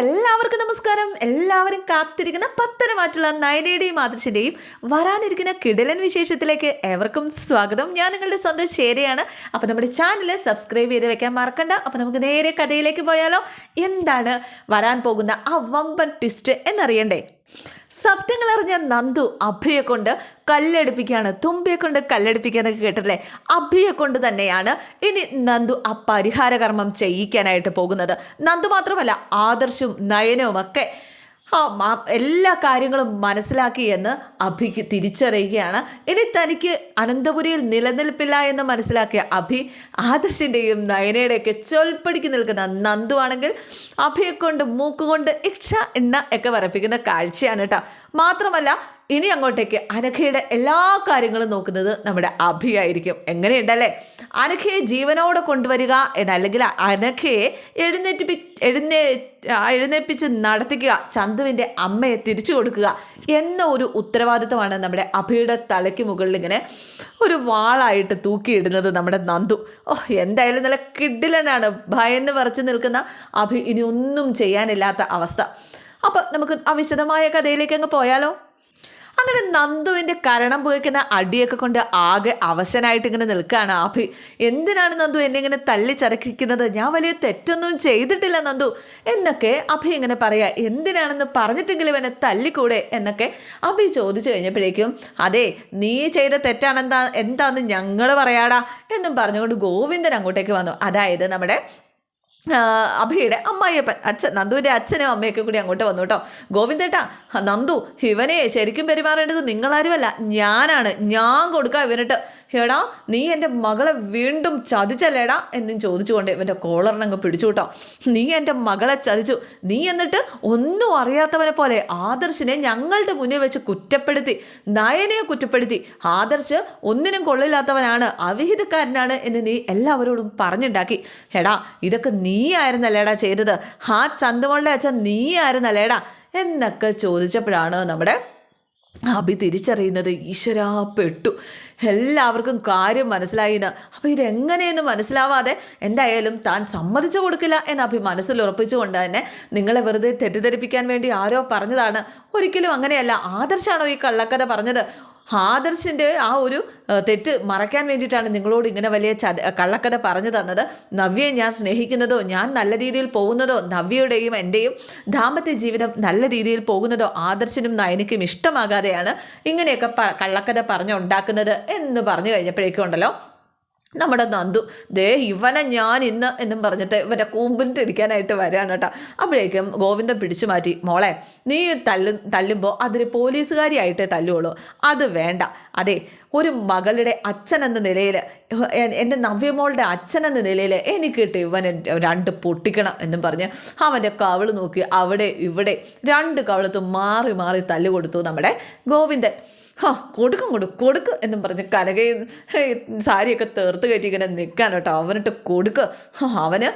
എല്ലാവർക്കും നമസ്കാരം. എല്ലാവരും കാത്തിരിക്കുന്ന പത്തനമാറ്റുള്ള നയനയുടെയും ആദർശിന്റെയും വരാനിരിക്കുന്ന കിടലൻ വിശേഷത്തിലേക്ക് ഏവർക്കും സ്വാഗതം. ഞാൻ നിങ്ങളുടെ സ്വന്തം ശേരയാണ് അപ്പോൾ നമ്മുടെ ചാനൽ സബ്സ്ക്രൈബ് ചെയ്ത് വെക്കാൻ മറക്കണ്ട. അപ്പോൾ നമുക്ക് നേരെ കഥയിലേക്ക് പോയാലോ. എന്താണ് വരാൻ പോകുന്ന ആ വമ്പൻ ട്വിസ്റ്റ് എന്നറിയണ്ടേ? സത്യങ്ങൾ അറിഞ്ഞ നന്ദു അഭയെ കൊണ്ട് കല്ലടിപ്പിക്കുകയാണ്. തുമ്പിയെ കൊണ്ട് കല്ലടിപ്പിക്കുകയെന്നൊക്കെ കേട്ടില്ലേ അഭയെ കൊണ്ട് തന്നെയാണ് ഇനി നന്ദു ആ പരിഹാര കർമ്മം ചെയ്യിക്കാനായിട്ട് പോകുന്നത്. നന്ദു മാത്രമല്ല ആദർശും നയനവും ഒക്കെ എല്ലാ കാര്യങ്ങളും മനസ്സിലാക്കി എന്ന് അഭി തിരിച്ചറിയുകയാണ്. ഇനി തനിക്ക് അനന്തപുരിയിൽ നിലനിൽപ്പില്ല എന്ന് മനസ്സിലാക്കിയ അഭി ആദർശിന്റെയും നയനയുടെയൊക്കെ ചൊൽപ്പടിക്ക് നിൽക്കുന്ന നന്ദു ആണെങ്കിൽ അഭിയെ കൊണ്ട് മൂക്കുകൊണ്ട് ഇക്ഷ എണ്ണ ഒക്കെ വരപ്പിക്കുന്ന കാഴ്ചയാണ് കേട്ടോ. മാത്രമല്ല ഇനി അങ്ങോട്ടേക്ക് അനഘയുടെ എല്ലാ കാര്യങ്ങളും നോക്കുന്നത് നമ്മുടെ അഭിയായിരിക്കും എങ്ങനെയുണ്ടല്ലേ? അനഘയെ ജീവനോടെ കൊണ്ടുവരിക എന്നല്ലെങ്കിൽ അനഘയെ എഴുന്നേറ്റിപ്പി എഴുന്നേ എഴുന്നേൽപ്പിച്ച് നടത്തിക്കുക ചന്തുവിന്റെ അമ്മയെ തിരിച്ചു കൊടുക്കുക എന്ന ഒരു ഉത്തരവാദിത്വമാണ് നമ്മുടെ അഭിയുടെ തലയ്ക്ക് മുകളിൽ ഇങ്ങനെ ഒരു വാളായിട്ട് തൂക്കിയിടുന്നത് നമ്മുടെ നന്ദു. ഓ എന്തായാലും നല്ല കിഡിലനാണ് ഭയന്ന് വറച്ച് നിൽക്കുന്ന അഭി ഇനി ഒന്നും ചെയ്യാനില്ലാത്ത അവസ്ഥ. അപ്പോൾ നമുക്ക് ആ വിശദമായ കഥയിലേക്ക് അങ്ങ് പോയാലോ? അങ്ങനെ നന്ദുവിന്റെ കരണം പോയിക്കുന്ന അടിയൊക്കെ കൊണ്ട് ആകെ അവശനായിട്ട് ഇങ്ങനെ നിൽക്കുകയാണ് അഭി എന്തിനാണ് നന്ദു എന്നെ ഇങ്ങനെ തല്ലിച്ചരക്കിക്കുന്നത് ഞാൻ വലിയ തെറ്റൊന്നും ചെയ്തിട്ടില്ല നന്ദു. എന്നൊക്കെ അഭി ഇങ്ങനെ പറയാ. എന്തിനാണെന്ന് പറഞ്ഞിട്ടെങ്കിലും എന്നെ തല്ലിക്കൂടെ? എന്നൊക്കെ അഭി ചോദിച്ചു കഴിഞ്ഞപ്പോഴേക്കും അതെ നീ ചെയ്ത തെറ്റാണെന്താ? എന്താന്ന് ഞങ്ങൾ പറയാടാ എന്നും പറഞ്ഞുകൊണ്ട് ഗോവിന്ദൻ അങ്ങോട്ടേക്ക് വന്നു. അതായത് നമ്മുടെ അഭിയുടെ അമ്മായിയപ്പൻ അച്ഛൻ നന്ദുവിന്റെ അച്ഛനും അമ്മയൊക്കെ കൂടി അങ്ങോട്ട് വന്നു കേട്ടോ. ഗോവിന്ദേട്ടാ നന്ദു ഇവനെ ശരിക്കും പെരുമാറേണ്ടത് നിങ്ങളാരുമല്ല ഞാനാണ്. ഞാൻ കൊടുക്കാം ഇവനിട്ട്. എടാ നീ എന്റെ മകളെ വീണ്ടും ചതിച്ചല്ലേടാ എന്നും ചോദിച്ചുകൊണ്ട് ഇവന്റെ കോളറിനങ്ങ് പിടിച്ചു കേട്ടോ. നീ എന്റെ മകളെ ചതിച്ചു. നീ എന്നിട്ട് ഒന്നും അറിയാത്തവനെ പോലെ ആദർശിനെ ഞങ്ങളുടെ മുന്നിൽ വെച്ച് കുറ്റപ്പെടുത്തി നയനെ കുറ്റപ്പെടുത്തി. ആദർശ് ഒന്നിനും കൊള്ളില്ലാത്തവനാണ് അവിഹിതക്കാരനാണ് എന്ന് നീ എല്ലാവരോടും പറഞ്ഞുണ്ടാക്കി. എടാ ഇതൊക്കെ ആയിരുന്നല്ലേടാ ചെയ്തത്? ആ ചന്തുമോളുടെ അച്ഛൻ നീ ആയിരുന്നല്ലേടാ എന്നൊക്കെ ചോദിച്ചപ്പോഴാണ് നമ്മുടെ അഭി തിരിച്ചറിയുന്നത്. ഈശ്വരാ പെട്ടു. എല്ലാവർക്കും കാര്യം മനസ്സിലായിന്ന്. അപ്പോൾ ഇതെങ്ങനെയെന്ന് മനസ്സിലാവാതെ എന്തായാലും താൻ സമ്മതിച്ചു കൊടുക്കില്ല എന്ന് അഭി മനസ്സിൽ ഉറപ്പിച്ചുകൊണ്ട് തന്നെ നിങ്ങളെ വെറുതെ തെറ്റിദ്ധരിപ്പിക്കാൻ വേണ്ടി ആരോ പറഞ്ഞതാണ്. ഒരിക്കലും അങ്ങനെയല്ല. ആദർശാണോ ഈ കള്ളക്കഥ പറഞ്ഞത്? ആദർശിന്റെ ആ ഒരു തെറ്റ് മറയ്ക്കാൻ വേണ്ടിയിട്ടാണ് നിങ്ങളോട് ഇങ്ങനെ വലിയ ചത കള്ളക്കഥ പറഞ്ഞു തന്നത്. നവ്യയെ ഞാൻ സ്നേഹിക്കുന്നതോ ഞാൻ നല്ല രീതിയിൽ പോകുന്നതോ നവ്യയുടെയും എന്റെയും ദാമ്പത്യ ജീവിതം നല്ല രീതിയിൽ പോകുന്നതോ ആദർശനും നയനിക്കും ഇഷ്ടമാകാതെയാണ് ഇങ്ങനെയൊക്കെ കള്ളക്കഥ പറഞ്ഞുണ്ടാക്കുന്നത് എന്ന് പറഞ്ഞു കഴിഞ്ഞപ്പോഴേക്കും ഉണ്ടല്ലോ നമ്മുടെ നന്ദു ദേ ഇവനെ ഞാൻ ഇന്ന് എന്നും പറഞ്ഞിട്ട് ഇവന്റെ കൂമ്പിന്റെ അടിക്കാനായിട്ട് വരാണ് കേട്ടോ. അപ്പോഴേക്കും ഗോവിന്ദൻ പിടിച്ചു മാറ്റി മോളെ നീ തല്ലു തല്ലുമ്പോൾ അതൊരു പോലീസുകാരിയായിട്ടേ തല്ലുള്ളൂ അത് വേണ്ട. അതെ ഒരു മകളുടെ അച്ഛൻ എന്ന നിലയിൽ എന്റെ നവ്യമോളുടെ അച്ഛൻ എന്ന നിലയിൽ എനിക്ക് കിട്ടി ഇവൻ രണ്ട് പൊട്ടിക്കണം എന്നും പറഞ്ഞ് അവന്റെ കവിൾ നോക്കി അവിടെ ഇവിടെ രണ്ട് കവിളത്തും മാറി മാറി തല്ലുകൊടുത്തു നമ്മുടെ ഗോവിന്ദൻ. ഹാ കൊടുക്കും കൊടുക്കും കൊടുക്ക് എന്നും പറഞ്ഞ് കലകയും സാരിയൊക്കെ തീർത്ത് കയറ്റി ഇങ്ങനെ നിൽക്കാൻ കേട്ടോ. അവനിട്ട് കൊടുക്ക്. അവന്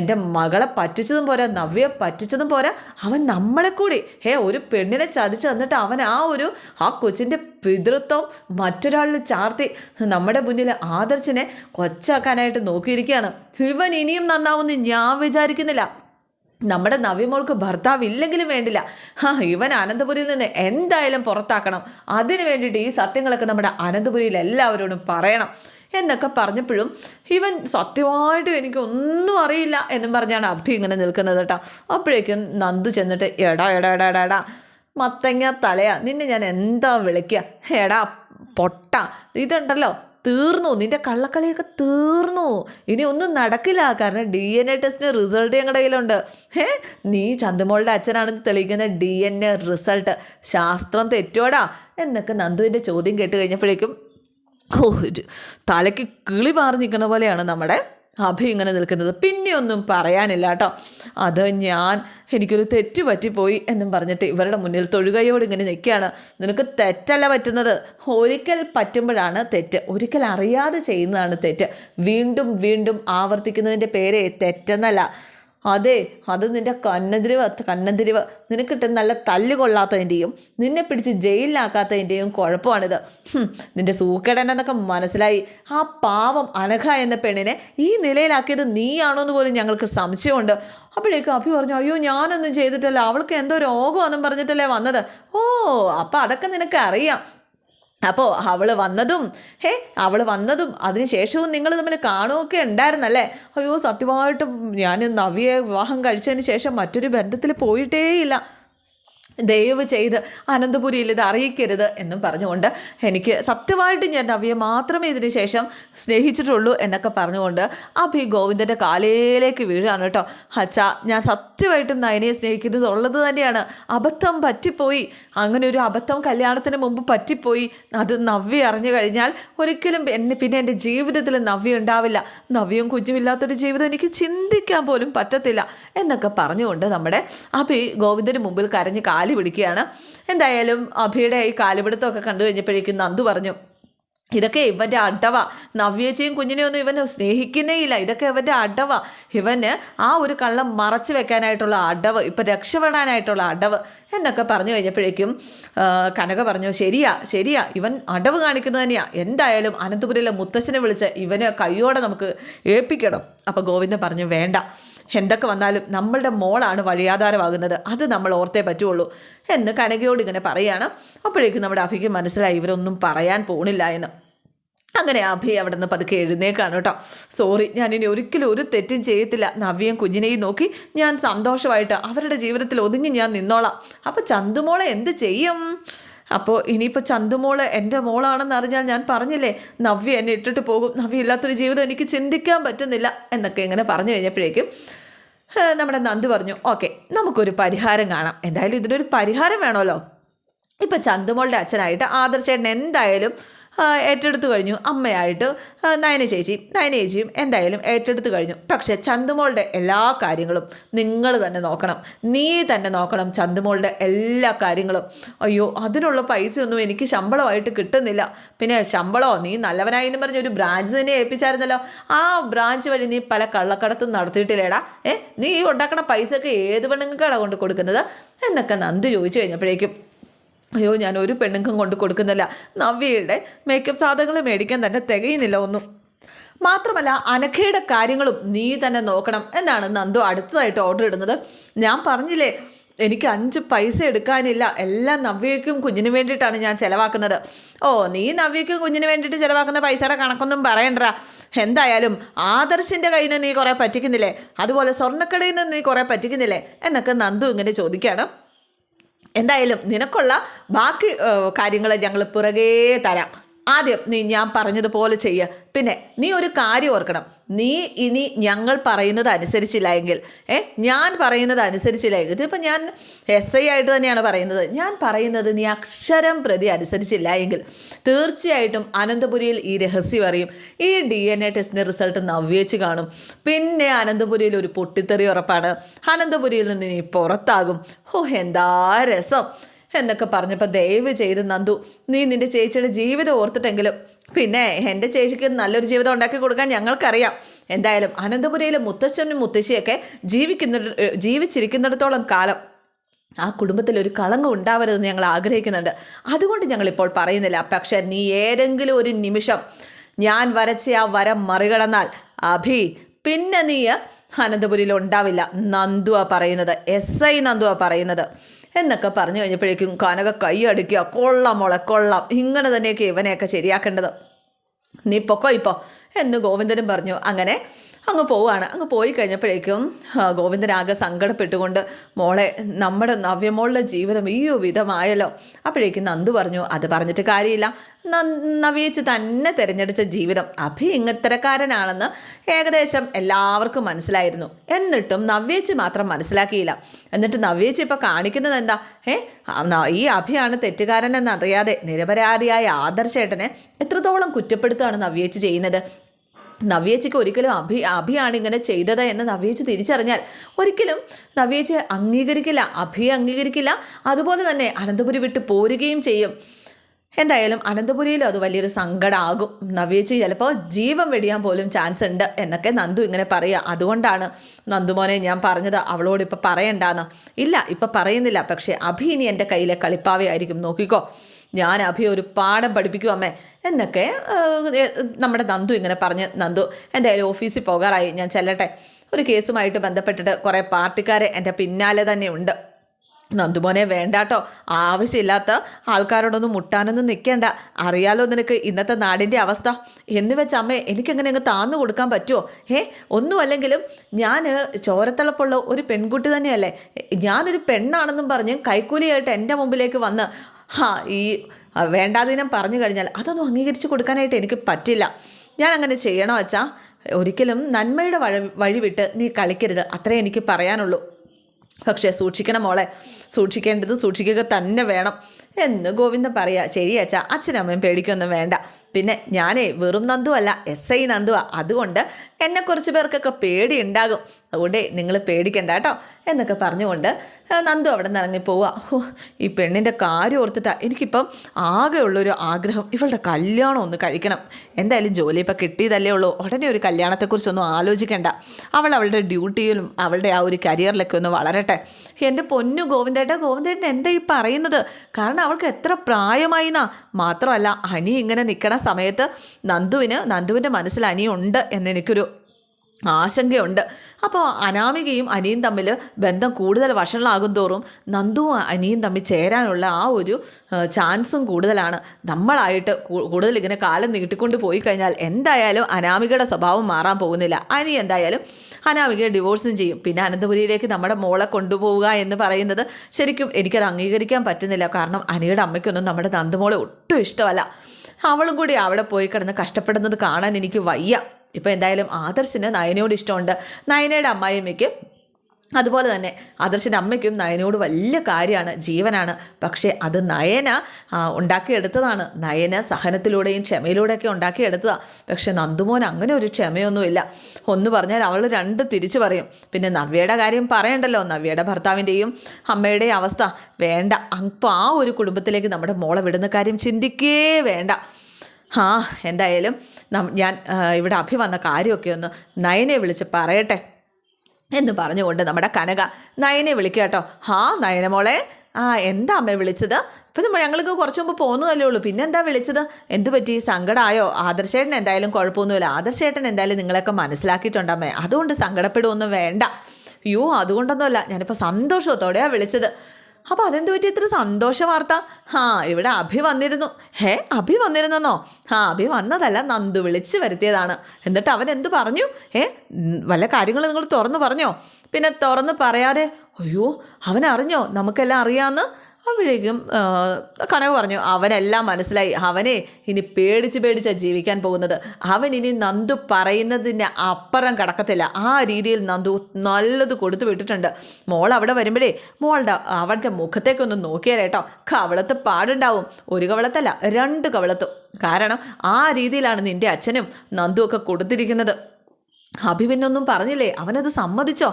എന്റെ മകളെ പറ്റിച്ചതും പോരാ നവ്യെ പറ്റിച്ചതും പോരാ. അവൻ നമ്മളെ കൂടി. ഹേ ഒരു പെണ്ണിനെ ചതിച്ച് തന്നിട്ട് അവൻ ആ ഒരു ആ കൊച്ചിന്റെ പിതൃത്വം മറ്റൊരാളിൽ ചാർത്തി നമ്മുടെ മുന്നിൽ ആദർശിനെ കൊച്ചാക്കാനായിട്ട് നോക്കിയിരിക്കുകയാണ്. ഇവൻ ഇനിയും നന്നാവുമെന്ന് ഞാൻ വിചാരിക്കുന്നില്ല. നമ്മുടെ നവ്യമോൾക്ക് ഭർത്താവ് ഇല്ലെങ്കിലും വേണ്ടില്ല. ഹാ ഇവൻ അനന്തപുരിയിൽ നിന്ന് എന്തായാലും പുറത്താക്കണം. അതിനു വേണ്ടിയിട്ട് ഈ സത്യങ്ങളൊക്കെ നമ്മുടെ അനന്തപുരിയിൽ എല്ലാവരോടും പറയണം എന്നൊക്കെ പറഞ്ഞപ്പോഴും ഇവൻ സത്യമായിട്ടും എനിക്ക് ഒന്നും അറിയില്ല എന്നും പറഞ്ഞാണ് അഭി ഇങ്ങനെ നിൽക്കുന്നത് കേട്ടോ. അപ്പോഴേക്കും നന്ദു ചെന്നിട്ട് എടാ എടാ എടാ എടാ എടാ മത്തങ്ങ തലയാ. നിന്നെ ഞാൻ എന്താ വിളിക്കുക എടാ പൊട്ട. ഇതുണ്ടല്ലോ തീർന്നു. നിന്റെ കള്ളക്കളിയൊക്കെ തീർന്നു. ഇനി ഒന്നും നടക്കില്ല. കാരണം ഡി എൻ എ ടെസ്റ്റിന് റിസൾട്ട് ഞങ്ങളുടെ കയ്യിലുണ്ട്. ഏ നീ ചന്ദമോളുടെ അച്ഛനാണെന്ന് തെളിയിക്കുന്ന ഡി എൻ എ റിസൾട്ട് ശാസ്ത്രം തെറ്റോടാ എന്നൊക്കെ നന്ദുവിന്റെ ചോദ്യം കേട്ട് കഴിഞ്ഞപ്പോഴേക്കും ഓ ഒരു തലയ്ക്ക് കിളി മാറി നിൽക്കുന്ന പോലെയാണ് നമ്മുടെ അഭി ഇങ്ങനെ നിൽക്കുന്നത്. പിന്നെ ഒന്നും പറയാനില്ല കേട്ടോ. അത് ഞാൻ എനിക്കൊരു തെറ്റ് പറ്റിപ്പോയി എന്നും പറഞ്ഞിട്ട് ഇവരുടെ മുന്നിൽ തൊഴുകയോട് ഇങ്ങനെ നിൽക്കുകയാണ്. നിനക്ക് തെറ്റല്ല പറ്റുന്നത്. ഒരിക്കൽ പറ്റുമ്പോഴാണ് തെറ്റ്. ഒരിക്കൽ അറിയാതെ ചെയ്യുന്നതാണ് തെറ്റ്. വീണ്ടും വീണ്ടും ആവർത്തിക്കുന്നതിന്റെ പേരെ തെറ്റെന്നല്ല. അതെ അത് നിന്റെ കന്നതിരിവ് കന്നതിരിവ് നിനക്കിട്ട് നല്ല തല്ല് കൊള്ളാത്തതിന്റെയും നിന്നെ പിടിച്ച് ജയിലിലാക്കാത്തതിന്റെയും കുഴപ്പമാണിത്. നിന്റെ സൂക്കേടനെന്നൊക്കെ മനസ്സിലായി. ആ പാവം അനഘ എന്ന പെണ്ണിനെ ഈ നിലയിലാക്കിയത് നീയാണോ എന്ന് പോലും ഞങ്ങൾക്ക് സംശയമുണ്ട്. അപ്പോഴേക്കും അഭി പറഞ്ഞു അയ്യോ ഞാനൊന്നും ചെയ്തിട്ടല്ല. അവൾക്ക് എന്തോ രോഗമാണെന്നും പറഞ്ഞിട്ടല്ലേ വന്നത്. ഓ അപ്പം അതൊക്കെ നിനക്ക് അറിയാം അപ്പോൾ അവൾ വന്നതും ഹേ അവൾ വന്നതും അതിനുശേഷവും നിങ്ങൾ തമ്മിൽ കാണുകയൊക്കെ ഉണ്ടായിരുന്നല്ലേ? അയ്യോ സത്യമായിട്ടും ഞാൻ നവിയെ വിവാഹം കഴിച്ചതിന് ശേഷം മറ്റൊരു ബന്ധത്തിൽ പോയിട്ടേയില്ല. ദയവ് ചെയ്ത് അനന്തപുരിയിൽ ഇത് അറിയിക്കരുത് എന്നും പറഞ്ഞുകൊണ്ട് എനിക്ക് സത്യമായിട്ട് ഞാൻ നവ്യെ മാത്രമേ ഇതിന് ശേഷം സ്നേഹിച്ചിട്ടുള്ളൂ എന്നൊക്കെ പറഞ്ഞുകൊണ്ട് അഭി ഗോവിന്ദന്റെ കാലയിലേക്ക് വീഴാണ് കേട്ടോ. അച്ഛാ ഞാൻ സത്യമായിട്ടും നയനയെ സ്നേഹിക്കുന്നത് ഉള്ളത് തന്നെയാണ്. അബദ്ധം പറ്റിപ്പോയി. അങ്ങനെ ഒരു അബദ്ധം കല്യാണത്തിന് മുമ്പ് പറ്റിപ്പോയി. അത് നവ്യ അറിഞ്ഞു കഴിഞ്ഞാൽ ഒരിക്കലും എന്നെ പിന്നെ എന്റെ ജീവിതത്തിൽ നവ്യ ഉണ്ടാവില്ല. നവ്യയും കുഞ്ഞുമില്ലാത്തൊരു ജീവിതം എനിക്ക് ചിന്തിക്കാൻ പോലും പറ്റത്തില്ല എന്നൊക്കെ പറഞ്ഞുകൊണ്ട് നമ്മുടെ അഭി ഗോവിന്ദന് മുമ്പിൽ കരഞ്ഞ് കാൽ പിടിക്കുകയാണ്. എന്തായാലും അഭിയുടെ ഈ കാലുപിടുത്തമൊക്കെ കണ്ടു കഴിഞ്ഞപ്പോഴേക്കും നന്ദു പറഞ്ഞു ഇതൊക്കെ ഇവന്റെ അടവ. നവ്യേച്ചിയും കുഞ്ഞിനെയൊന്നും സ്നേഹിക്കുന്നേ ഇല്ല. ഇതൊക്കെ ഇവന്റെ അടവ. ഇവന് ആ ഒരു കള്ളം മറച്ചു വെക്കാനായിട്ടുള്ള അടവ് ഇപ്പം രക്ഷപ്പെടാനായിട്ടുള്ള അടവ് എന്നൊക്കെ പറഞ്ഞു കഴിഞ്ഞപ്പോഴേക്കും കനക പറഞ്ഞു ശരിയാ ശരിയാ. ഇവൻ അടവ് കാണിക്കുന്നത് തന്നെയാ. എന്തായാലും അനന്തപുരയിലെ മുത്തശ്ശനെ വിളിച്ച് ഇവനെ കൈയോടെ നമുക്ക് ഏൽപ്പിക്കണം. അപ്പോൾ ഗോവിന്ദൻ പറഞ്ഞു വേണ്ട. എന്തൊക്കെ വന്നാലും നമ്മളുടെ മോളാണ് വഴിയാധാരമാകുന്നത്. അത് നമ്മൾ ഓർത്തേ പറ്റുള്ളൂ. എന്ന് കനകയോട് ഇങ്ങനെ പറയുകയാണ് അപ്പോഴേക്കും നമ്മുടെ അഭിക്ക് മനസ്സിലായി ഇവരൊന്നും പറയാൻ പോണില്ല എന്ന്. അങ്ങനെ അഭി അവിടെ നിന്ന് പതുക്കെ എഴുന്നേക്കാണ് കേട്ടോ. സോറി ഞാൻ ഇനി ഒരിക്കലും ഒരു തെറ്റും ചെയ്യത്തില്ല. നവ്യയും കുഞ്ഞിനെയും നോക്കി ഞാൻ സന്തോഷമായിട്ട് അവരുടെ ജീവിതത്തിൽ ഒതുങ്ങി ഞാൻ നിന്നോളാം. അപ്പോൾ ചന്തുമോളെ എന്ത് ചെയ്യും? അപ്പോൾ ഇനിയിപ്പോൾ ചന്തുമോൾ എന്റെ മോളാണെന്ന് അറിഞ്ഞാൽ ഞാൻ പറഞ്ഞില്ലേ നവ്യ എന്നെ ഇട്ടിട്ട് പോകും. നവ്യ ഇല്ലാത്തൊരു ജീവിതം എനിക്ക് ചിന്തിക്കാൻ പറ്റുന്നില്ല എന്നൊക്കെ ഇങ്ങനെ പറഞ്ഞു കഴിഞ്ഞപ്പോഴേക്കും നമ്മുടെ നന്ദു പറഞ്ഞു ഓക്കെ നമുക്കൊരു പരിഹാരം കാണാം. എന്തായാലും ഇതിനൊരു പരിഹാരം വേണമല്ലോ. ഇപ്പം ചന്തുമോളുടെ അച്ഛനായിട്ട് ആദർശേട്ടൻ എന്തായാലും ഏറ്റെടുത്തു കഴിഞ്ഞു. അമ്മയായിട്ട് നയന ചേച്ചി നയന ചേച്ചിയും എന്തായാലും ഏറ്റെടുത്തു കഴിഞ്ഞു. പക്ഷേ ചന്തുമോളുടെ എല്ലാ കാര്യങ്ങളും നിങ്ങൾ തന്നെ നോക്കണം. നീ തന്നെ നോക്കണം ചന്തുമോളുടെ എല്ലാ കാര്യങ്ങളും. അയ്യോ അതിനുള്ള പൈസയൊന്നും എനിക്ക് ശമ്പളമായിട്ട് കിട്ടുന്നില്ല. പിന്നെ ശമ്പളമോ നീ നല്ലവനായി എന്ന് പറഞ്ഞ് ഒരു ബ്രാഞ്ച് തന്നെ ഏൽപ്പിച്ചായിരുന്നല്ലോ. ആ ബ്രാഞ്ച് വഴി നീ പല കള്ളക്കടത്തും നടത്തിയിട്ടില്ലേടാ? ഏ നീ ഉണ്ടാക്കണ പൈസയൊക്കെ ഏത് പെണ്ണുങ്ങൾക്കാണ് കൊണ്ട് കൊടുക്കുന്നത്? എന്നൊക്കെ നന്ദി ചോദിച്ചു കഴിഞ്ഞപ്പോഴേക്കും അയ്യോ ഞാൻ ഒരു പെണ്ണുങ്ങൾക്കും കൊണ്ട് കൊടുക്കുന്നില്ല. നവ്യയുടെ മേക്കപ്പ് സാധനങ്ങൾ മേടിക്കാൻ തന്നെ തികയുന്നില്ല ഒന്നും. മാത്രമല്ല അനഘയുടെ കാര്യങ്ങളും നീ തന്നെ നോക്കണം എന്നാണ് നന്ദു അടുത്തതായിട്ട് ഓർഡർ ഇടുന്നത്. ഞാൻ പറഞ്ഞില്ലേ എനിക്ക് അഞ്ച് പൈസ എടുക്കാനില്ല. എല്ലാം നവ്യയ്ക്കും കുഞ്ഞിനും വേണ്ടിയിട്ടാണ് ഞാൻ ചിലവാക്കുന്നത്. ഓ നീ നവ്യയ്ക്കും കുഞ്ഞിന് വേണ്ടിയിട്ട് ചിലവാക്കുന്ന പൈസയുടെ കണക്കൊന്നും പറയണ്ട. എന്തായാലും ആദർശിന്റെ കയ്യിൽ നിന്ന് നീ കുറേ പറ്റിക്കുന്നില്ലേ? അതുപോലെ സ്വർണക്കടയിൽ നിന്ന് നീ കുറേ പറ്റിക്കുന്നില്ലേ? എന്നൊക്കെ നന്ദു ഇങ്ങനെ ചോദിക്കുകയാണ്. എന്തായാലും നിനക്കുള്ള ബാക്കി കാര്യങ്ങൾ ഞങ്ങൾ പുറകേ തരാം. ആദ്യം നീ ഞാൻ പറഞ്ഞതുപോലെ ചെയ്യുക പിന്നെ നീ ഒരു കാര്യം ഓർക്കണം. നീ ഇനി ഞങ്ങൾ പറയുന്നത് അനുസരിച്ചില്ല എങ്കിൽ ഏ ഞാൻ പറയുന്നത് അനുസരിച്ചില്ല എങ്കിൽ ഇതിപ്പോൾ ഞാൻ എസ് ഐ ആയിട്ട് തന്നെയാണ് പറയുന്നത്. ഞാൻ പറയുന്നത് നീ അക്ഷരം പ്രതി അനുസരിച്ചില്ല എങ്കിൽ തീർച്ചയായിട്ടും അനന്തപുരിയിൽ ഈ രഹസ്യം അറിയും. ഈ ഡി എൻ എ ടെസ്റ്റിന്റെ റിസൾട്ട് നവ്യച്ച് കാണും. പിന്നെ അനന്തപുരിയിൽ ഒരു പൊട്ടിത്തെറി ഉറപ്പാണ്. അനന്തപുരിയിൽ നിന്ന് നീ പുറത്താകും. ഓ എന്താ രസം. എന്നൊക്കെ പറഞ്ഞപ്പോൾ ദയവ് ചെയ്ത് നന്ദു നീ നിന്റെ ചേച്ചിയുടെ ജീവിതം ഓർത്തിട്ടെങ്കിലും പിന്നെ എന്റെ ചേച്ചിക്ക് നല്ലൊരു ജീവിതം ഉണ്ടാക്കി കൊടുക്കാൻ ഞങ്ങൾക്കറിയാം. എന്തായാലും അനന്തപുരയിലെ മുത്തച്ഛനും മുത്തശ്ശിയൊക്കെ ജീവിക്കുന്ന ജീവിച്ചിരിക്കുന്നിടത്തോളം കാലം ആ കുടുംബത്തിൽ ഒരു കളങ്കം ഉണ്ടാവരുതെന്ന് ഞങ്ങൾ ആഗ്രഹിക്കുന്നുണ്ട്. അതുകൊണ്ട് ഞങ്ങളിപ്പോൾ പറയുന്നില്ല. പക്ഷേ നീ ഏതെങ്കിലും ഒരു നിമിഷം ഞാൻ വരച്ച ആ വരം മറികടന്നാൽ അഭി പിന്നെ നീ അനന്തപുരിയിൽ ഉണ്ടാവില്ല. നന്ദുവ പറയുന്നത്. എസ് ഐ നന്ദുവ പറയുന്നത്. എന്നൊക്കെ പറഞ്ഞു കഴിഞ്ഞപ്പോഴേക്കും കനക കൈ അടിക്കുക കൊള്ളാം മോളെ കൊള്ളാം. ഇങ്ങനെ തന്നെയൊക്കെ ഇവനെയൊക്കെ ശരിയാക്കേണ്ടത്. നീ പൊക്കോ ഇപ്പോൾ എന്ന് ഗോവിന്ദനും പറഞ്ഞു. അങ്ങനെ അങ്ങ് പോവുകയാണ് അങ്ങ് പോയി കഴിഞ്ഞപ്പോഴേക്കും ഗോവിന്ദനാകെ സങ്കടപ്പെട്ടുകൊണ്ട് മോളെ നമ്മുടെ നവ്യമോളുടെ ജീവിതം ഈ വിധമായല്ലോ. അപ്പോഴേക്കും നന്ദു പറഞ്ഞു അത് പറഞ്ഞിട്ട് കാര്യമില്ല. ന- തന്നെ തിരഞ്ഞെടുത്ത ജീവിതം അഭി ഇങ്ങത്തരക്കാരനാണെന്ന് ഏകദേശം എല്ലാവർക്കും മനസ്സിലായിരുന്നു. എന്നിട്ടും നവ്യേച്ചി മാത്രം മനസ്സിലാക്കിയില്ല. എന്നിട്ട് നവ്യേച്ചി ഇപ്പോൾ കാണിക്കുന്നത് എന്താ? ഏ ഈ അഭിയാണ് തെറ്റുകാരൻ എന്നറിയാതെ നിരപരാധിയായ ആദർശേട്ടനെ എത്രത്തോളം കുറ്റപ്പെടുത്തുകയാണ് നവ്യേച്ചി ചെയ്യുന്നത്? നവ്യേച്ചിക്ക് ഒരിക്കലും അഭി അഭിയാണ് ഇങ്ങനെ ചെയ്തത് എന്ന് നവ്യേച്ചി തിരിച്ചറിഞ്ഞാൽ ഒരിക്കലും നവ്യേച്ചി അംഗീകരിക്കില്ല അഭിയെ അംഗീകരിക്കില്ല. അതുപോലെ തന്നെ അനന്തപുരി വിട്ട് പോരുകയും ചെയ്യും. എന്തായാലും അനന്തപുരിയിലും അത് വലിയൊരു സങ്കടമാകും നവ്യേച്ചി ചിലപ്പോൾ ജീവൻ വെടിയാൻ പോലും ചാൻസ് ഉണ്ട് എന്നൊക്കെ നന്ദു ഇങ്ങനെ പറയുക. അതുകൊണ്ടാണ് നന്ദുമോനെ ഞാൻ പറഞ്ഞത് അവളോട് ഇപ്പം പറയണ്ടാന്ന്. ഇല്ല ഇപ്പം പറയുന്നില്ല. പക്ഷേ അഭി ഇനി എന്റെ കയ്യിലെ കളിപ്പാവയായിരിക്കും. നോക്കിക്കോ. ഞാൻ അഭി ഒരു പാഠം പഠിപ്പിക്കും അമ്മേ. എന്നൊക്കെ നമ്മുടെ നന്ദു ഇങ്ങനെ പറഞ്ഞ് നന്ദു എന്തായാലും ഓഫീസിൽ പോകാറായി ഞാൻ ചെല്ലട്ടെ. ഒരു കേസുമായിട്ട് ബന്ധപ്പെട്ടിട്ട് കുറേ പാർട്ടിക്കാരെ എന്റെ പിന്നാലെ തന്നെ ഉണ്ട്. നന്ദുമോനെ വേണ്ടാട്ടോ. ആവശ്യമില്ലാത്ത ആൾക്കാരോടൊന്നും മുട്ടാനൊന്നും നിൽക്കേണ്ട. അറിയാലോ നിനക്ക് ഇന്നത്തെ നാടിന്റെ അവസ്ഥ. എന്ന് വെച്ച് അമ്മേ എനിക്കെങ്ങനെ അങ്ങ് താന്നു കൊടുക്കാൻ പറ്റുമോ ഏ ഒന്നുമല്ലെങ്കിലും ഞാൻ ചോരത്തിളപ്പുള്ള ഒരു പെൺകുട്ടി തന്നെയല്ലേ? ഞാനൊരു പെണ്ണാണെന്നും പറഞ്ഞ് കൈക്കൂലിയായിട്ട് എന്റെ മുമ്പിലേക്ക് വന്ന് ഹാ ഈ വേണ്ടാതിനം പറഞ്ഞു കഴിഞ്ഞാൽ അതൊന്നും അംഗീകരിച്ച് കൊടുക്കാനായിട്ട് എനിക്ക് പറ്റില്ല. ഞാൻ അങ്ങനെ ചെയ്യണോ അച്ഛാ? ഒരിക്കലും നന്മയുടെ വഴി വഴിവിട്ട് നീ കളിക്കരുത്. അത്രേ എനിക്ക് പറയാനുള്ളൂ. പക്ഷേ സൂക്ഷിക്കണം മോളെ. സൂക്ഷിക്കേണ്ടത് സൂക്ഷിക്കുക തന്നെ വേണം. എന്ന് ഗോവിന്ദൻ പറയുക ശരി അച്ഛാ അച്ഛനമ്മയും പേടിക്കൊന്നും വേണ്ട. പിന്നെ ഞാനേ വെറും നന്ദുവല്ല എസ് ഐ നന്ദുവാ. അതുകൊണ്ട് എന്നെ കുറച്ച് പേർക്കൊക്കെ പേടി ഉണ്ടാകും അതുകൊണ്ടേ നിങ്ങൾ പേടിക്കണ്ട കേട്ടോ എന്നൊക്കെ പറഞ്ഞുകൊണ്ട് നന്ദു അവിടെ നിന്ന് ഇറങ്ങി പോവുക ഓ ഈ പെണ്ണിന്റെ കാര്യം ഓർത്തിട്ടാ എനിക്കിപ്പം ആകെയുള്ളൊരു ആഗ്രഹം ഇവളുടെ കല്യാണം ഒന്ന് കഴിക്കണം. എന്തായാലും ജോലി ഇപ്പം കിട്ടിയതല്ലേ ഉള്ളൂ ഉടനെ ഒരു കല്യാണത്തെക്കുറിച്ചൊന്നും ആലോചിക്കേണ്ട. അവൾ അവളുടെ ഡ്യൂട്ടിയിലും അവളുടെ ആ ഒരു കരിയറിലൊക്കെ ഒന്ന് വളരട്ടെ. എന്റെ പൊന്നു ഗോവിന്ദേട്ടാ ഗോവിന്ദേട്ടൻ എന്താ ഈ പറയുന്നത്? കാരണം അവൾക്ക് എത്ര പ്രായമായി എന്നാ മാത്രമല്ല അനി ഇങ്ങനെ നിൽക്കണ സമയത്ത് നന്ദുവിന് നന്ദുവിന്റെ മനസ്സിൽ അനിയുണ്ട് എന്നെനിക്കൊരു ആശങ്കയുണ്ട്. അപ്പോൾ അനാമികയും അനിയും തമ്മിൽ ബന്ധം കൂടുതൽ വഷളാകും തോറും നന്ദുവും അനിയും തമ്മിൽ ചേരാനുള്ള ആ ഒരു ചാൻസും കൂടുതലാണ്. നമ്മളായിട്ട് കൂടുതൽ ഇങ്ങനെ കാലം നീട്ടിക്കൊണ്ട് പോയി കഴിഞ്ഞാൽ എന്തായാലും അനാമികയുടെ സ്വഭാവം മാറാൻ പോകുന്നില്ല. അനി എന്തായാലും അനാമികയെ ഡിവോഴ്സും ചെയ്യും. പിന്നെ അനന്തപുരിയിലേക്ക് നമ്മുടെ മോളെ കൊണ്ടുപോവുക എന്ന് പറയുന്നത് ശരിക്കും എനിക്കത് അംഗീകരിക്കാൻ പറ്റുന്നില്ല. കാരണം അനിയുടെ അമ്മയ്ക്കൊന്നും നമ്മുടെ നന്ദുമോളെ ഒട്ടും ഇഷ്ടമല്ല. അവളും കൂടി അവിടെ പോയി കിടന്ന് കഷ്ടപ്പെടുന്നത് കാണാൻ എനിക്ക് വയ്യ. ഇപ്പോൾ എന്തായാലും ആദർശിന് നയനയോട് ഇഷ്ടമുണ്ട്. നയനയുടെ അമ്മായിയമ്മയ്ക്ക് അതുപോലെ തന്നെ ആദർശിന്റെ അമ്മയ്ക്കും നയനോട് വലിയ കാര്യമാണ് ജീവനാണ്. പക്ഷേ അത് നയന ഉണ്ടാക്കിയെടുത്തതാണ്. നയന സഹനത്തിലൂടെയും ക്ഷമയിലൂടെയൊക്കെ ഉണ്ടാക്കിയെടുത്തതാണ് പക്ഷേ നന്ദുമോൻ അങ്ങനെ ഒരു ക്ഷമയൊന്നുമില്ല. ഒന്ന് പറഞ്ഞാൽ അവൾ രണ്ട് തിരിച്ചു പറയും. പിന്നെ നവ്യയുടെ കാര്യം പറയണ്ടല്ലോ. നവ്യയുടെ ഭർത്താവിന്റെയും അമ്മയുടെയും അവസ്ഥ. വേണ്ട. അപ്പോൾ ആ ഒരു കുടുംബത്തിലേക്ക് നമ്മുടെ മോളെ വിടുന്ന കാര്യം ചിന്തിക്കേ വേണ്ട. ആ എന്തായാലും ഞാൻ ഇവിടെ അഭി വന്ന കാര്യമൊക്കെ ഒന്ന് നയനെ വിളിച്ച് പറയട്ടെ. എന്ന് പറഞ്ഞുകൊണ്ട് നമ്മുടെ കനക നയനെ വിളിക്കുക കേട്ടോ. ഹാ നയന മോളെ ആ എന്താ അമ്മ വിളിച്ചത്? ഇപ്പം നമ്മൾ ഞങ്ങൾക്ക് കുറച്ച് മുമ്പ് പോകുന്നതല്ലേ ഉള്ളൂ. പിന്നെ എന്താ വിളിച്ചത്? എന്ത് പറ്റി? സങ്കടമായോ ആദർശേട്ടൻ എന്തായാലും കുഴപ്പമൊന്നുമില്ല. ആദർശേട്ടൻ എന്തായാലും നിങ്ങളെയൊക്കെ മനസ്സിലാക്കിയിട്ടുണ്ട് അമ്മേ. അതുകൊണ്ട് സങ്കടപ്പെടുകയൊന്നും വേണ്ട. അയ്യോ അതുകൊണ്ടൊന്നുമല്ല. ഞാനിപ്പോൾ സന്തോഷത്തോടെയാണ് വിളിച്ചത്. അപ്പോൾ അതെന്ത് പറ്റി? ഇത്ര സന്തോഷ വാർത്ത. ഹാ ഇവിടെ അഭി വന്നിരുന്നു. ഹേ അഭി വന്നിരുന്നെന്നോ? ആ അഭി വന്നതല്ല നന്ദു വിളിച്ച് വരുത്തിയതാണ്. എന്നിട്ട് അവൻ എന്ത് പറഞ്ഞു? ഏ വല്ല കാര്യങ്ങളും നിങ്ങൾ തുറന്നു പറഞ്ഞോ? പിന്നെ തുറന്ന് പറയാതെ അയ്യോ അവൻ അറിഞ്ഞോ നമുക്കെല്ലാം അറിയാമെന്ന് അപ്പോഴേക്കും കനക പറഞ്ഞു അവനെല്ലാം മനസ്സിലായി. അവനെ ഇനി പേടിച്ച് പേടിച്ചാണ് ജീവിക്കാൻ പോകുന്നത്. അവൻ ഇനി നന്ദു പറയുന്നതിന്റെ അപ്പുറം കടക്കത്തില്ല. ആ രീതിയിൽ നന്ദു നല്ലത് കൊടുത്തു വിട്ടിട്ടുണ്ട്. മോൾ അവിടെ വരുമ്പോഴേ മോളുടെ അവളുടെ മുഖത്തേക്കൊന്ന് നോക്കിയാലേട്ടോ കവളത്ത് പാടുണ്ടാവും. ഒരു കവളത്തല്ല രണ്ട് കവളത്തും. കാരണം ആ രീതിയിലാണ് നിന്റെ അച്ഛനും നന്ദുവൊക്കെ കൊടുത്തിരിക്കുന്നത്. അഭി പറഞ്ഞില്ലേ? അവനത് സമ്മതിച്ചോ?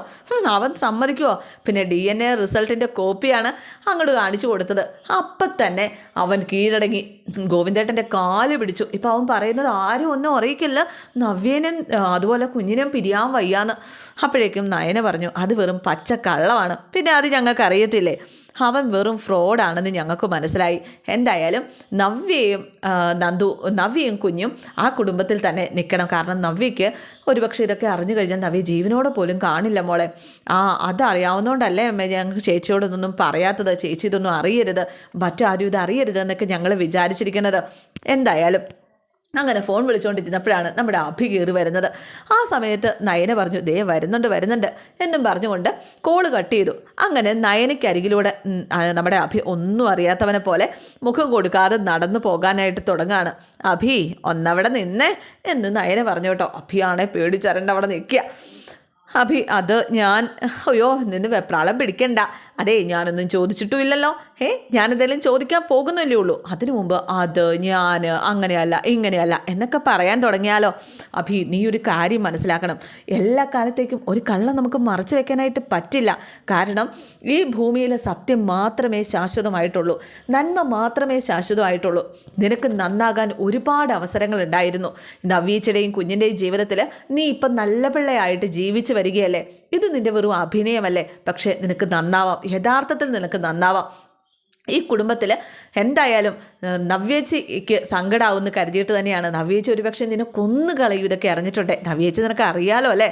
അവൻ സമ്മതിക്കുമോ പിന്നെ ഡി എൻ എ റിസൾട്ടിന്റെ കോപ്പിയാണ് അങ്ങോട്ട് കാണിച്ചു കൊടുത്തത്. അപ്പം തന്നെ അവൻ കീഴടങ്ങി. ഗോവിന്ദേട്ടന്റെ കാൽ പിടിച്ചു. ഇപ്പം അവൻ പറയുന്നത് ആരും ഒന്നും അറിയിക്കില്ല. നവ്യനും അതുപോലെ കുഞ്ഞിനും പിരിയാൻ വയ്യാന്ന്. അപ്പോഴേക്കും നയന പറഞ്ഞു അത് വെറും പച്ച കള്ളമാണ് പിന്നെ അത് ഞങ്ങൾക്ക് അറിയത്തില്ലേ അവൻ വെറും ഫ്രോഡാണെന്ന് ഞങ്ങൾക്ക് മനസ്സിലായി. എന്തായാലും നവ്യയും നന്ദു നവ്യയും കുഞ്ഞും ആ കുടുംബത്തിൽ തന്നെ നിൽക്കണം. കാരണം നവ്യയ്ക്ക് ഒരുപക്ഷെ ഇതൊക്കെ അറിഞ്ഞു കഴിഞ്ഞാൽ നവ്യ ജീവനോടെ പോലും കാണില്ല മോളെ. ആ അതറിയാവുന്നതുകൊണ്ടല്ലേ അമ്മ ഞങ്ങൾക്ക് ചേച്ചിയോടൊന്നും പറയാത്തത് ചേച്ചി ഇതൊന്നും അറിയരുത്. മറ്റാരും ഇത് അറിയരുത് എന്നൊക്കെ ഞങ്ങൾ വിചാരിച്ചിരിക്കുന്നത്. എന്തായാലും അങ്ങനെ ഫോൺ വിളിച്ചുകൊണ്ടിരുന്നപ്പോഴാണ് നമ്മുടെ അഭി കയറി വരുന്നത്. ആ സമയത്ത് നയന പറഞ്ഞു ദേ വരുന്നുണ്ട് വരുന്നുണ്ട് എന്നും പറഞ്ഞുകൊണ്ട് കോൾ കട്ട് ചെയ്തു. അങ്ങനെ നയനയ്ക്കരികിലൂടെ നമ്മുടെ അഭി ഒന്നും അറിയാത്തവനെ പോലെ മുഖം കൊടുക്കാതെ നടന്നു പോകാനായിട്ട് തുടങ്ങുകയാണ് അഭി ഒന്നവിടെ നിന്നേ എന്ന് നയന പറഞ്ഞു കേട്ടോ. അഭിയാണെ പേടിച്ചരണ്ട അവിടെ നിൽക്കുക. അഭി അത് ഞാൻ അയ്യോ നിന്ന് വെപ്രാളം പിടിക്കണ്ട. അതെ ഞാനൊന്നും ചോദിച്ചിട്ടും ഇല്ലല്ലോ ഏ ഞാനെന്തെങ്കിലും ചോദിക്കാൻ പോകുന്നല്ലേ ഉള്ളൂ. അതിനു മുമ്പ് അത് ഞാൻ അങ്ങനെയല്ല ഇങ്ങനെയല്ല എന്നൊക്കെ പറയാൻ തുടങ്ങിയാലോ? അഭി നീ ഒരു കാര്യം മനസ്സിലാക്കണം. എല്ലാ കാലത്തേക്കും ഒരു കള്ളം നമുക്ക് മറച്ചു വെക്കാനായിട്ട് പറ്റില്ല. കാരണം ഈ ഭൂമിയിലെ സത്യം മാത്രമേ ശാശ്വതമായിട്ടുള്ളൂ. നന്മ മാത്രമേ ശാശ്വതമായിട്ടുള്ളൂ. നിനക്ക് നന്നാകാൻ ഒരുപാട് അവസരങ്ങൾ ഉണ്ടായിരുന്നു നവീച്ചയുടെയും കുഞ്ഞിന്റെയും ജീവിതത്തിൽ നീ ഇപ്പം നല്ല പിള്ളയായിട്ട് ജീവിച്ചു വരികയല്ലേ? ഇത് നിന്റെ വെറും അഭിനയമല്ലേ? പക്ഷേ നിനക്ക് നന്നാവാം. യഥാർത്ഥത്തിൽ നിനക്ക് നന്നാവാം. ഈ കുടുംബത്തിൽ എന്തായാലും നവ്യേച്ചിക്ക് സങ്കടാവുമെന്ന് കരുതിയിട്ട് തന്നെയാണ്. നവ്യേച്ചി ഒരുപക്ഷെ നിന്നെ കൊന്നു കളയും ഇതൊക്കെ അറിഞ്ഞിട്ടുണ്ടേ. നവ്യേച്ചി നിനക്ക് അറിയാലോ അല്ലേ?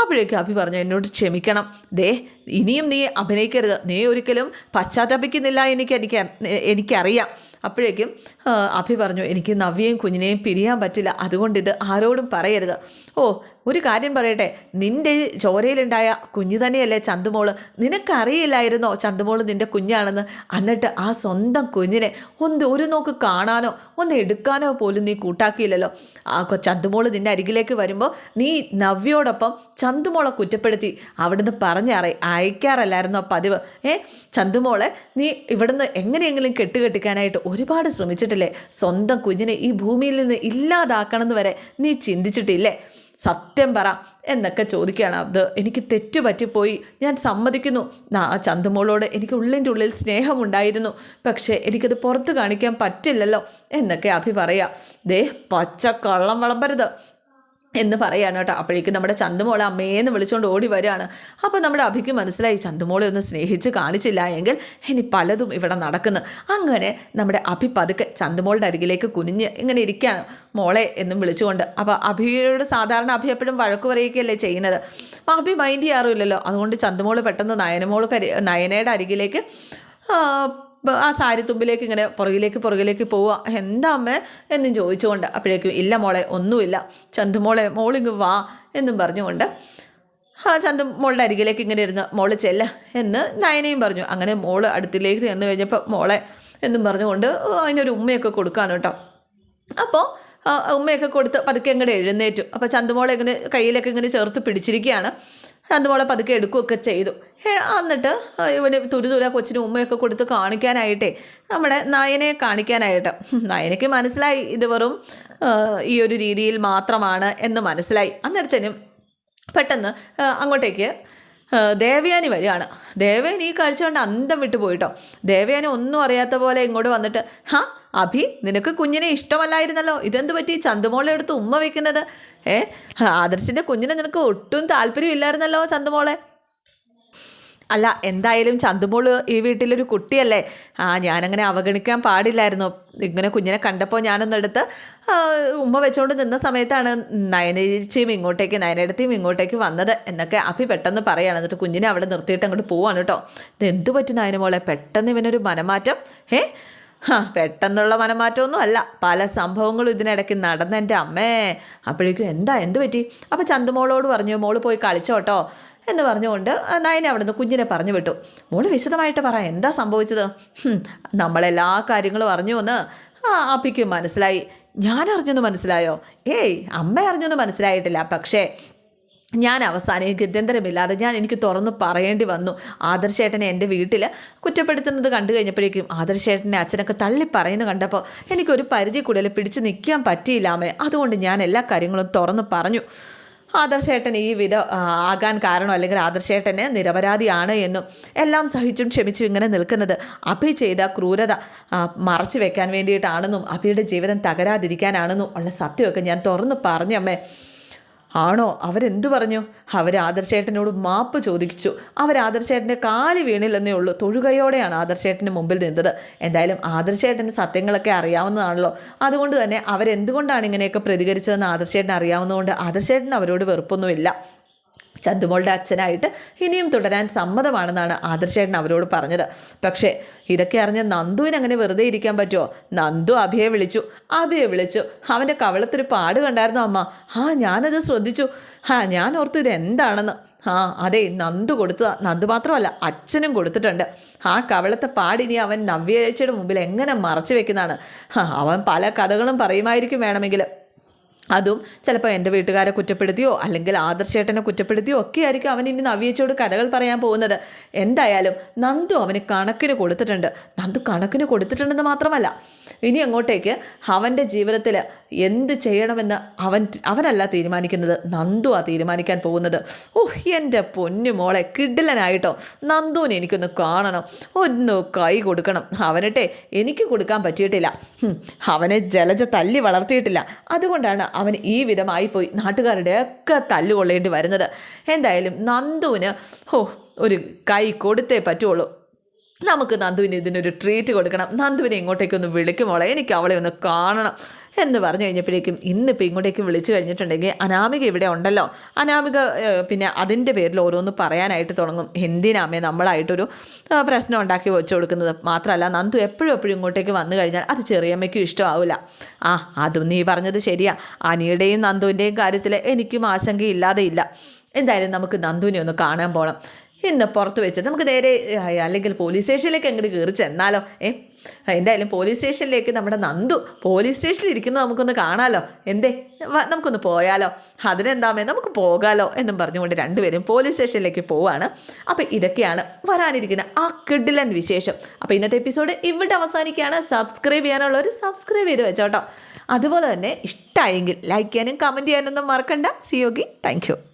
അപ്പോഴേക്കും അഭി പറഞ്ഞു എന്നോട് ക്ഷമിക്കണം. ദേ ഇനിയും നീ അഭിനയിക്കരുത്. നീ ഒരിക്കലും പശ്ചാത്തപിക്കുന്നില്ല എനിക്ക് എനിക്ക് എനിക്കറിയാം. അപ്പോഴേക്കും അഭി പറഞ്ഞു എനിക്ക് നവ്യയും കുഞ്ഞിനെയും പിരിയാൻ പറ്റില്ല. അതുകൊണ്ട് ഇത് ആരോടും പറയരുത്. ഓ ഒരു കാര്യം പറയട്ടെ. നിന്റെ ചോരയിലുണ്ടായ കുഞ്ഞു തന്നെയല്ലേ ചന്തുമോൾ? നിനക്കറിയില്ലായിരുന്നോ ചന്തുമോൾ നിന്റെ കുഞ്ഞാണെന്ന്? എന്നിട്ട് ആ സ്വന്തം കുഞ്ഞിനെ ഒന്ന് ഒരു നോക്ക് കാണാനോ ഒന്ന് എടുക്കാനോ പോലും നീ കൂട്ടാക്കിയില്ലല്ലോ. ആ ചന്തുമോൾ നിന്റെ അരികിലേക്ക് വരുമ്പോൾ നീ നവ്യോടൊപ്പം ചന്തുമോളെ കുറ്റപ്പെടുത്തി അവിടുന്ന് പറഞ്ഞറി അയക്കാറല്ലായിരുന്നോ പതിവ്? ഏ ചന്തുമോളെ നീ ഇവിടുന്ന് എങ്ങനെയെങ്കിലും കെട്ടുകെട്ടിക്കാനായിട്ട് ഒരുപാട് ശ്രമിച്ചിട്ടില്ലേ? സ്വന്തം കുഞ്ഞിനെ ഈ ഭൂമിയിൽ നിന്ന് ഇല്ലാതാക്കണമെന്ന് വരെ നീ ചിന്തിച്ചിട്ടില്ലേ? സത്യം പറ എന്നൊക്കെ ചോദിക്കുകയാണ് അത് എനിക്ക് തെറ്റുപറ്റിപ്പോയി ഞാൻ സമ്മതിക്കുന്നു. ആ ചന്തുമോളോട് എനിക്ക് ഉള്ളിന്റെ ഉള്ളിൽ സ്നേഹമുണ്ടായിരുന്നു. പക്ഷേ എനിക്കത് പുറത്ത് കാണിക്കാൻ പറ്റില്ലല്ലോ എന്നൊക്കെ അഭി പറയാം. ദേ പച്ച കള്ളം വിളമ്പരുത്. എന്ന് പറയാണ് കേട്ടോ. അപ്പോഴേക്കും നമ്മുടെ ചന്തുമോളെ അമ്മേന്ന് വിളിച്ചുകൊണ്ട് ഓടി വരികയാണ്. അപ്പോൾ നമ്മുടെ അഭിക്ക് മനസ്സിലായി ചന്തുമോളെ ഒന്ന് സ്നേഹിച്ച് കാണിച്ചില്ല എങ്കിൽ ഇനി പലതും ഇവിടെ നടക്കുന്നു. അങ്ങനെ നമ്മുടെ അഭി പതുക്കെ ചന്തുമോളുടെ അരികിലേക്ക് കുനിഞ്ഞ് ഇങ്ങനെ ഇരിക്കുകയാണ്. മോളെ എന്നും വിളിച്ചുകൊണ്ട്. അപ്പോൾ അഭിയോട് സാധാരണ അഭി എപ്പോഴും വഴക്ക് പറയുകയല്ലേ ചെയ്യുന്നത്? അഭി മൈൻഡ് ചെയ്യാറുമില്ലല്ലോ. അതുകൊണ്ട് ചന്തുമോൾ പെട്ടെന്ന് നയനമോൾ നയനയുടെ അരികിലേക്ക് ആ, സാരി തുമ്പിലേക്ക് ഇങ്ങനെ പുറകിലേക്ക് പുറകിലേക്ക് പോവുക. എന്താ അമ്മേ? എന്നും ചോദിച്ചുകൊണ്ട് അപ്പോഴേക്കും ഇല്ല മോളെ ഒന്നുമില്ല. ചന്തുമോളെ മോളിങ്ങ് വാ എന്നും പറഞ്ഞുകൊണ്ട് ആ ചന്തു മോളുടെ അരികിലേക്ക് ഇങ്ങനെ ഇരുന്ന് മോൾ ചെല്ല എന്ന് നയനയും പറഞ്ഞു. അങ്ങനെ മോൾ അടുത്തിലേക്ക് ചെന്ന് കഴിഞ്ഞപ്പോൾ മോളെ എന്നും പറഞ്ഞുകൊണ്ട് അതിനൊരു ഉമ്മയൊക്കെ കൊടുക്കാണ് കേട്ടോ. അപ്പോൾ ഉമ്മയൊക്കെ കൊടുത്ത് പതുക്കെ അങ്ങോട്ട് എഴുന്നേറ്റു. അപ്പോൾ ചന്തുമോളെ ഇങ്ങനെ കയ്യിലൊക്കെ ഇങ്ങനെ ചേർത്ത് പിടിച്ചിരിക്കുകയാണ്. ചന്തുമോളെ പതുക്കെ എടുക്കുകയൊക്കെ ചെയ്തു. എന്നിട്ട് ഇവന് തുരുതുര കൊച്ചിന് ഉമ്മയൊക്കെ കൊടുത്ത് കാണിക്കാനായിട്ടേ നമ്മുടെ നയനെ കാണിക്കാനായിട്ട്. നയനയ്ക്ക് മനസ്സിലായി ഇത് വെറും ഈ ഒരു രീതിയിൽ മാത്രമാണ് എന്ന് മനസ്സിലായി. അന്നേരത്തേനും പെട്ടെന്ന് അങ്ങോട്ടേക്ക് ദേവയാനി വരികയാണ്. ദേവയാനി ഈ കാഴ്ച കൊണ്ട് അന്തം വിട്ടു പോയിട്ടോ. ദേവയാനി ഒന്നും അറിയാത്ത പോലെ ഇങ്ങോട്ട് വന്നിട്ട് ഹാ അഭി നിനക്ക് കുഞ്ഞിനെ ഇഷ്ടമല്ലായിരുന്നല്ലോ. ഇതെന്ത് പറ്റി? ചന്തുമോളെ എടുത്ത് ഉമ്മ വെക്കുന്നത്? ഏ? ആദർശിന്റെ കുഞ്ഞിനെ നിനക്ക് ഒട്ടും താല്പര്യം ഇല്ലായിരുന്നല്ലോ ചന്തുമോളെ. അല്ല എന്തായാലും ചന്തുമോൾ ഈ വീട്ടിലൊരു കുട്ടിയല്ലേ. ആ ഞാനങ്ങനെ അവഗണിക്കാൻ പാടില്ലായിരുന്നു. ഇങ്ങനെ കുഞ്ഞിനെ കണ്ടപ്പോൾ ഞാനൊന്നെടുത്ത് ഉമ്മ വെച്ചുകൊണ്ട് നിന്ന സമയത്താണ് നയനേച്ചിയും ഇങ്ങോട്ടേക്ക് നയനടുത്തേയും ഇങ്ങോട്ടേക്ക് വന്നത് എന്നൊക്കെ അഭി പെട്ടെന്ന് പറയുകയാണ് എന്നിട്ട് കുഞ്ഞിനെ അവിടെ നിർത്തിയിട്ട് അങ്ങോട്ട് പോവാണ് കേട്ടോ. ഇത് എന്തു പറ്റി നയനമോളെ? പെട്ടെന്ന് ഇവനൊരു മനമാറ്റം. ഏ ഹാ പെട്ടെന്നുള്ള മനമാറ്റമൊന്നും അല്ല. പല സംഭവങ്ങളും ഇതിനിടയ്ക്ക് നടന്ന എന്റെ അമ്മേ. അപ്പോഴേക്കും എന്താ എന്ത് പറ്റി? അപ്പോൾ ചന്തുമോളോട് പറഞ്ഞു മോൾ പോയി കളിച്ചോട്ടോ. എന്ന് പറഞ്ഞുകൊണ്ട് നയനെ അവിടുന്ന് കുഞ്ഞിനെ പറഞ്ഞു വിട്ടു. മോൾ വിശദമായിട്ട് പറ എന്താ സംഭവിച്ചത്? നമ്മളെല്ലാ കാര്യങ്ങളും അറിഞ്ഞു എന്ന് ആ അപ്പിക്ക് മനസ്സിലായി. ഞാൻ അറിഞ്ഞെന്ന് മനസ്സിലായോ? ഏയ് അമ്മ അറിഞ്ഞെന്ന് മനസ്സിലായിട്ടില്ല. പക്ഷേ ഞാൻ അവസാനം ഗത്യന്തരമില്ലാതെ ഞാൻ എനിക്ക് തുറന്ന് പറയേണ്ടി വന്നു. ആദർശേട്ടനെ എന്റെ വീട്ടിൽ കുറ്റപ്പെടുത്തുന്നത് കണ്ടു കഴിഞ്ഞപ്പോഴേക്കും ആദർശേട്ടനെ അച്ഛനൊക്കെ തള്ളി പറയുന്നത് കണ്ടപ്പോൾ എനിക്കൊരു പരിധി കൂടുതൽ പിടിച്ചു നിൽക്കാൻ പറ്റിയില്ലാമേ അതുകൊണ്ട് ഞാൻ എല്ലാ കാര്യങ്ങളും തുറന്ന് പറഞ്ഞു. ആദർശേട്ടൻ ഈ വിധ ആകാൻ കാരണം അല്ലെങ്കിൽ ആദർശേട്ടന് നിരപരാധിയാണ് എന്നും എല്ലാം സഹിച്ചും ക്ഷമിച്ചും ഇങ്ങനെ നിൽക്കുന്നത് അഭി ചെയ്ത ക്രൂരത മറച്ചു വെക്കാൻ വേണ്ടിയിട്ടാണെന്നും അഭിയുടെ ജീവിതം തകരാതിരിക്കാനാണെന്നും ഉള്ള സത്യമൊക്കെ ഞാൻ തുറന്ന് പറഞ്ഞമ്മേ ആണോ? അവരെന്തു പറഞ്ഞു? അവർ ആദർശേട്ടനോട് മാപ്പ് ചോദിച്ചു. അവർ ആദർശേട്ടന്റെ കാൽ വീണില്ലെന്നേ ഉള്ളൂ. തൊഴുകയോടെയാണ് ആദർശേട്ടന് മുമ്പിൽ നിന്നത്. എന്തായാലും ആദർശേട്ടന്റെ സത്യങ്ങളൊക്കെ അറിയാവുന്നതാണല്ലോ. അതുകൊണ്ട് തന്നെ അവരെന്തുകൊണ്ടാണ് ഇങ്ങനെയൊക്കെ പ്രതികരിച്ചതെന്ന് ആദർശേട്ടൻ അറിയാവുന്നതുകൊണ്ട് ആദർശേട്ടൻ അവരോട് വെറുപ്പൊന്നുമില്ല. ചന്തുമോളുടെ അച്ഛനായിട്ട് ഇനിയും തുടരാൻ സമ്മതമാണെന്നാണ് ആദർശേട്ടൻ അവരോട് പറഞ്ഞത്. പക്ഷേ ഇതൊക്കെ അറിഞ്ഞ നന്ദുവിന് അങ്ങനെ വെറുതെ ഇരിക്കാൻ പറ്റുമോ നന്ദു അഭിയെ വിളിച്ചു. അഭിയെ വിളിച്ചു. അവന്റെ കവളത്തൊരു പാട് കണ്ടായിരുന്നു അമ്മ. ആ ഞാനത് ശ്രദ്ധിച്ചു. ആ ഞാൻ ഓർത്തു ഇത് എന്താണെന്ന്. ആ അതെ നന്ദു കൊടുത്ത നന്ദു മാത്രമല്ല അച്ഛനും കൊടുത്തിട്ടുണ്ട്. ആ കവളത്തെ പാടിനി അവൻ നവ്യാഴ്ചയുടെ മുമ്പിൽ എങ്ങനെ മറച്ചു വെക്കുന്നതാണ്? അവൻ പല കഥകളും പറയുമായിരിക്കും വേണമെങ്കിൽ അതും ചിലപ്പോൾ എന്റെ വീട്ടുകാരെ കുറ്റപ്പെടുത്തിയോ അല്ലെങ്കിൽ ആദർശേട്ടനെ കുറ്റപ്പെടുത്തിയോ ഒക്കെ ആയിരിക്കും അവൻ ഇനി നവ്യേച്ചോട് കഥകൾ പറയാൻ പോകുന്നത്. എന്തായാലും നന്ദു അവന് കണക്കിന് കൊടുത്തിട്ടുണ്ട്. നന്ദു കണക്കിന് കൊടുത്തിട്ടുണ്ടെന്ന് മാത്രമല്ല ഇനി അങ്ങോട്ടേക്ക് അവന്റെ ജീവിതത്തിൽ എന്ത് ചെയ്യണമെന്ന് അവൻ അവനല്ല തീരുമാനിക്കുന്നത്. നന്ദു ആ തീരുമാനിക്കാൻ പോകുന്നത്. ഓഹ് എന്റെ പൊന്നു മോളെ കിഡിലനായിട്ടോ നന്ദുവിനെ എനിക്കൊന്ന് കാണണം. ഒന്ന് കൈ കൊടുക്കണം. അവനട്ടെ എനിക്ക് കൊടുക്കാൻ പറ്റിയിട്ടില്ല. അവനെ ജലജ തല്ലി വളർത്തിയിട്ടില്ല. അതുകൊണ്ടാണ് അവൻ ഈ വിധമായി പോയി നാട്ടുകാരുടെയൊക്കെ തല്ലുകൊള്ളേണ്ടി വരുന്നത്. എന്തായാലും നന്ദുവിന് ഓ ഒരു കൈ കൊടുത്തേ പറ്റുള്ളൂ. നമുക്ക് നന്ദുവിന് ഇതിനൊരു ട്രീറ്റ് കൊടുക്കണം. നന്ദുവിനെ ഇങ്ങോട്ടേക്കൊന്ന് വിളിക്കുമോളെ എനിക്ക് അവളെ ഒന്ന് കാണണം എന്ന് പറഞ്ഞു കഴിഞ്ഞപ്പോഴേക്കും ഇന്നിപ്പോൾ ഇങ്ങോട്ടേക്ക് വിളിച്ചു കഴിഞ്ഞിട്ടുണ്ടെങ്കിൽ അനാമിക ഇവിടെ ഉണ്ടല്ലോ. അനാമിക പിന്നെ അതിന്റെ പേരിൽ ഓരോന്ന് പറയാനായിട്ട് തുടങ്ങും. എന്തിനാമേ നമ്മളായിട്ടൊരു പ്രശ്നം ഉണ്ടാക്കി വെച്ചു കൊടുക്കുന്നത്? മാത്രമല്ല നന്ദു എപ്പോഴും എപ്പോഴും ഇങ്ങോട്ടേക്ക് വന്നു കഴിഞ്ഞാൽ അത് ചെറിയമ്മയ്ക്കും ഇഷ്ടമാവില്ല ആ അതും നീ പറഞ്ഞത് ശരിയാ. അനിയുടെയും നന്ദുവിന്റെയും കാര്യത്തിൽ എനിക്കും ആശങ്കയില്ലാതെ ഇല്ല. എന്തായാലും നമുക്ക് നന്ദുവിനെ ഒന്ന് കാണാൻ പോകണം ഇന്ന് പുറത്ത് വെച്ച് നമുക്ക് നേരെ അല്ലെങ്കിൽ പോലീസ് സ്റ്റേഷനിലേക്ക് അങ്ങോട്ട് കയറി ചെന്നാലോ? ഏ എന്തായാലും പോലീസ് സ്റ്റേഷനിലേക്ക് നമ്മുടെ നന്ദു പോലീസ് സ്റ്റേഷനിൽ ഇരിക്കുന്നത് നമുക്കൊന്ന് കാണാലോ? എന്തേ? നമുക്കൊന്ന് പോയാലോ? അതിനെന്താമേ? നമുക്ക് പോകാലോ എന്നും പറഞ്ഞുകൊണ്ട് രണ്ടുപേരും പോലീസ് സ്റ്റേഷനിലേക്ക് പോവാണ്. അപ്പോൾ ഇതൊക്കെയാണ് വരാനിരിക്കുന്ന ആ കിഡിലൻ വിശേഷം. അപ്പോൾ ഇന്നത്തെ എപ്പിസോഡ് ഇവിടെ അവസാനിക്കുകയാണ്. സബ്സ്ക്രൈബ് ചെയ്യാനുള്ളവർ സബ്സ്ക്രൈബ് ചെയ്ത് വെച്ചോട്ടോ. അതുപോലെ തന്നെ ഇഷ്ടമായെങ്കിൽ ലൈക്ക് ചെയ്യാനും കമന്റ് ചെയ്യാനൊന്നും മറക്കണ്ട. സിയോഗി താങ്ക്